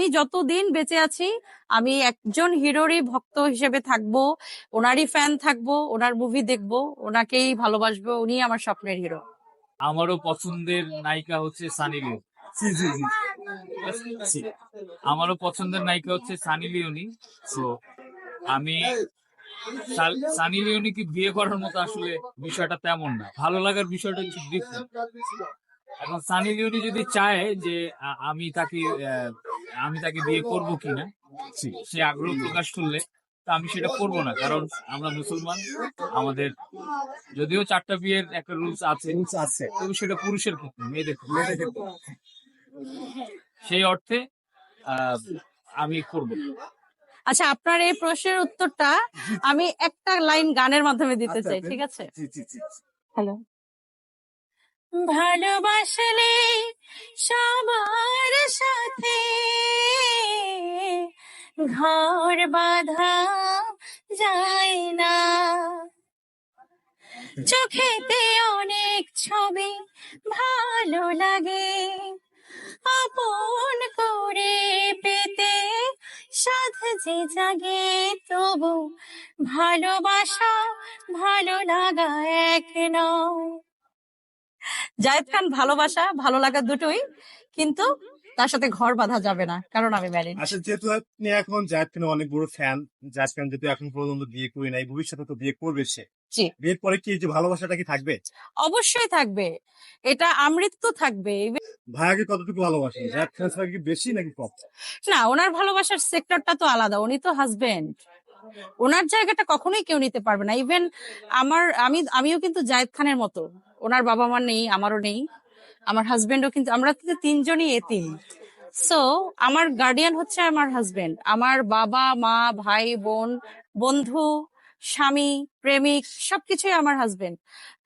আমি যতদিন বেঁচে আছি আমি একজন হিরোরই ভক্ত হিসেবে থাকব ওনারই ফ্যান থাকব ওনার মুভি দেখব ওনাকেই ভালোবাসবো উনি আমার স্বপ্নের হিরো আমারও পছন্দের নায়িকা হচ্ছে সানি লিওন। আমারও পছন্দের নায়িকা হচ্ছে সানি লিওনি তো আমি সানি লিওনিকে বিয়ে করার মতো আসলে বিষয়টা তেমন না। ভালো লাগার বিষয়টা। এখন সানি লিওনি যদি চায় যে আমি তাকে আমি তাকে বিয়ে করব কিনা সে আগ্রহ প্রকাশ করলে তা আমি সেটা করব না কারণ আমরা মুসলমান আমাদের যদিও চারটা বিয়ের একটা রুলস আছে আছে। তবে সেটা পুরুষের ক্ষেত্রে মেয়েদের ক্ষেত্রে- মেয়েদের ক্ষেত্রে। না। সেই অর্থে আমি করব। আচ্ছা আপনার এই প্রশ্নের উত্তরটা আমি একটা লাইন গানের মাধ্যমে দিতে আচ্ছা, চাই ঠিক আছে? জি জি জি। হ্যালো। ভালোবাসলে সবার সাথে ঘর বাঁধা যায় না। চোখেতে অনেক ছবি ভালো লাগে। আপন করে পেতে সাথে যে জাগে, তবু ভালোবাসা ভালো লাগা এক নয়। জায়েদ খান, ভালোবাসা, ভালো লাগা দুটোই, কিন্তু তার সাথে ঘর বাঁধা যাবে না কারণ আমি ম্যারিড আচ্ছা যেহেতু আপনি এখন জাহিদ খানের অনেক বড় ফ্যান জাহিদ খান যেহেতু এখন পর্যন্ত বিয়ে করি নাই ভবিষ্যতে তো বিয়ে করবে সে। জি। বিয়ের পরে কি যে ভালোবাসাটা কি থাকবে? অবশ্যই থাকবে। এটা আমৃত্যু থাকবে। ভাইয়াকে কতটুকু ভালোবাসেন? জাহিদ খান কি বেশি নাকি কম? না ওনার ভালোবাসার সেক্টরটা তো আলাদা উনি তো হাজবেন্ড ওনার জায়গাটা কখনোই কেউ নিতে পারবে না। ইভেন আমার আমি আমিও কিন্তু জায়েদ খানের মতো। ওনার বাবা মা নেই আমারও নেই। আমার হাজবেন্ডও কিন্তু, আমরা কিন্তু তিনজনই এতিম। সো আমার গার্ডিয়ান হচ্ছে আমার হাজবেন্ড আমার বাবা, মা, ভাই, বোন, বন্ধু, স্বামী, প্রেমিক, সবকিছুই আমার হাজবেন্ড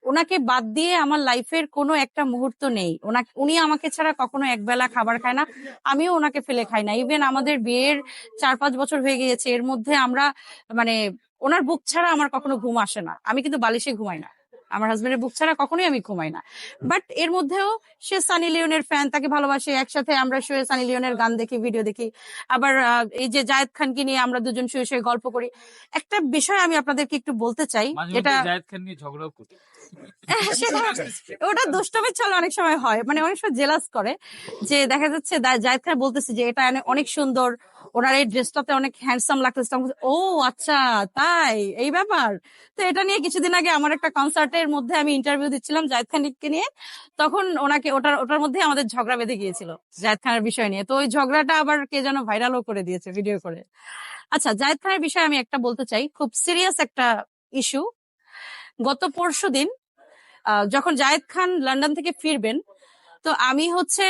ওনাকে বাদ দিয়ে আমার লাইফের কোনো একটা মুহূর্ত নেই। ওনাকে উনি আমাকে ছাড়া কখনো একবেলা খাবার খায় না। আমিও ওনাকে ফেলে খাই না। ইভেন আমাদের বিয়ের চার পাঁচ বছর হয়ে গিয়েছে। এর মধ্যে আমরা মানে ওনার বুক ছাড়া আমার কখনো ঘুম আসে না। আমি কিন্তু বালিশে ঘুমাই না। আমার হাজবেন্ডের বুক ছাড়া কখনোই আমি ঘুমাই না। বাট এর মধ্যেও সে সানি লিওনের ফ্যান তাকে ভালোবাসে একসাথে আমরা শুয়ে সানি লিওনের গান দেখি ভিডিও দেখি। আবার এই যে জায়েদ খানকে নিয়ে আমরা দুজন শুয়ে শুয়ে গল্প করি। একটা বিষয় আমি আপনাদেরকে একটু বলতে চাই এটা জায়েদ খান নিয়ে ঝগড়াও করি। ওটা দুষ্টমির ছলে অনেক সময় হয়। মানে অনেক সময় জেলাস করে যে দেখা যাচ্ছে জায়েদ খান বলতেছে যে এটা অনেক সুন্দর ওনার এই ড্রেসটাতে অনেক হ্যান্ডসাম লাগতেছে। ও আচ্ছা তাই? এই ব্যাপার? তো এটা নিয়ে কিছুদিন আগে আমার একটা কনসার্টের মধ্যে আমি ইন্টারভিউ দিচ্ছিলাম জায়েদ খানকে নিয়ে। তখন ওনাকে, ওটার ওটার মধ্যে আমাদের ঝগড়া বেঁধে গিয়েছিল জায়েদ খানের বিষয় নিয়ে। তো ওই ঝগড়াটা আবার কে যেন ভাইরালও করে দিয়েছে ভিডিও করে। আচ্ছা জায়েদ খানের বিষয়ে আমি একটা বলতে চাই। খুব সিরিয়াস একটা ইস্যু গত পরশু দিন যখন জায়েদ খান লন্ডন থেকে ফিরবেন, তো আমি হচ্ছে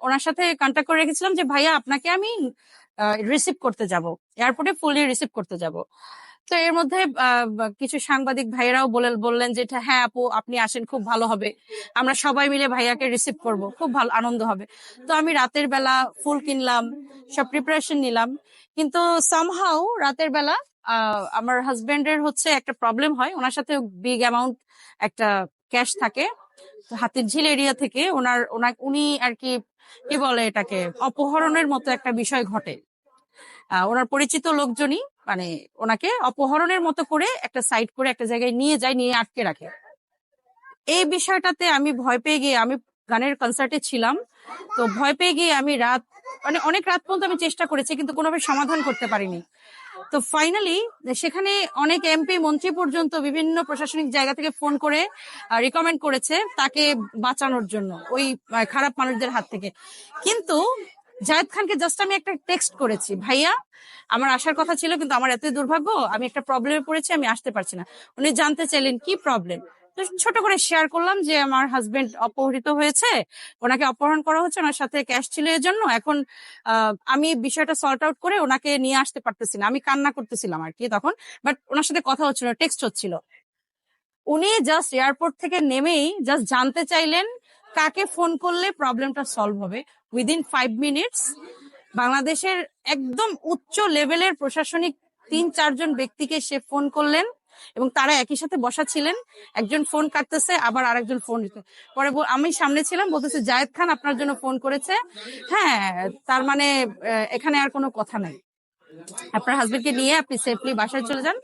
ওনার সাথে কন্ট্যাক্ট করে রেখেছিলাম যে, ভাইয়া, আপনাকে আমি রিসিভ করতে যাব। এয়ারপোর্টে ফুললি রিসিভ করতে যাব। তো এর মধ্যে কিছু সাংবাদিক ভাইয়েরাও বলে, বললেন যে হ্যাঁ আপু, আপনি আসেন, খুব ভালো হবে। আমরা সবাই মিলে ভাইয়াকে রিসিভ করব, খুব ভালো, আনন্দ হবে। তো আমি রাতের বেলা ফুল কিনলাম, সব প্রিপারেশন নিলাম। কিন্তু সামহাও রাতের বেলা আমার হাজবেন্ডের হচ্ছে একটা প্রবলেম হয়। ওনার সাথে বিগ অ্যামাউন্ট একটা ক্যাশ থাকে। হাতির ঝিল এরিয়া থেকে ওনার ওনার উনি আর কি কি বলে এটাকে, অপহরণের মতো একটা বিষয় ঘটে। ওনার পরিচিত লোকজনই মানে ওনাকে অপহরণের মতো করে একটা সাইড করে একটা জায়গায় নিয়ে যায়, নিয়ে আটকে রাখে। এই বিষয়টাতে আমি ভয় পেয়ে গিয়ে আমি গানের কনসার্টে ছিলাম, তো ভয় পেয়ে গিয়ে আমি রাত মানে অনেক রাত পর্যন্ত আমি চেষ্টা করেছি কিন্তু কোনোভাবে সমাধান করতে পারিনি। তো ফাইনালি সেখানে অনেক এমপি মন্ত্রী পর্যন্ত বিভিন্ন প্রশাসনিক জায়গা থেকে ফোন করে রিকমেন্ড করেছে তাকে বাঁচানোর জন্য, ওই খারাপ মানুষদের হাত থেকে। কিন্তু জায়েদ খানকে জাস্ট আমি একটা টেক্সট করেছি, ভাইয়া, আমার আসার কথা ছিল, কিন্তু আমার এতই দুর্ভাগ্য, আমি একটা প্রবলেমে পড়েছি, আমি আসতে পারছি না। উনি জানতে চাইলেন, কি প্রবলেম তো ছোট করে শেয়ার করলাম যে, আমার হাজবেন্ড অপহৃত হয়েছে, ওনাকে অপহরণ করা হচ্ছে, ওনার সাথে ক্যাশ ছিল এর জন্য এখন আমি বিষয়টা সর্ট আউট করে ওনাকে নিয়ে আসতে পারতেছি না। আমি কান্না করতেছিলাম আর কি তখন বাট ওনার সাথে কথা হচ্ছিল টেক্সট হচ্ছিল। উনি জাস্ট এয়ারপোর্ট থেকে নেমেই জাস্ট জানতে চাইলেন, কাকে ফোন করলে প্রবলেমটা সলভ হবে? উইদিন ফাইভ মিনিটস বাংলাদেশের একদম উচ্চ লেভেলের প্রশাসনিক তিন, চারজন ব্যক্তিকে সে ফোন করলেন এবং তারা একই সাথে বসা ছিলেন। একজন ফোন কাটতেছে, আবার আরেকজন ফোন পরে আমি সামনে ছিলাম, বলতেছে, জায়েদ খান আপনার জন্য ফোন করেছে। হ্যাঁ তার মানে এখানে আর কোনো কথা নাই। আপনার হাজবেন্ডকে নিয়ে আপনি সেফলি বাসায় চলে যান।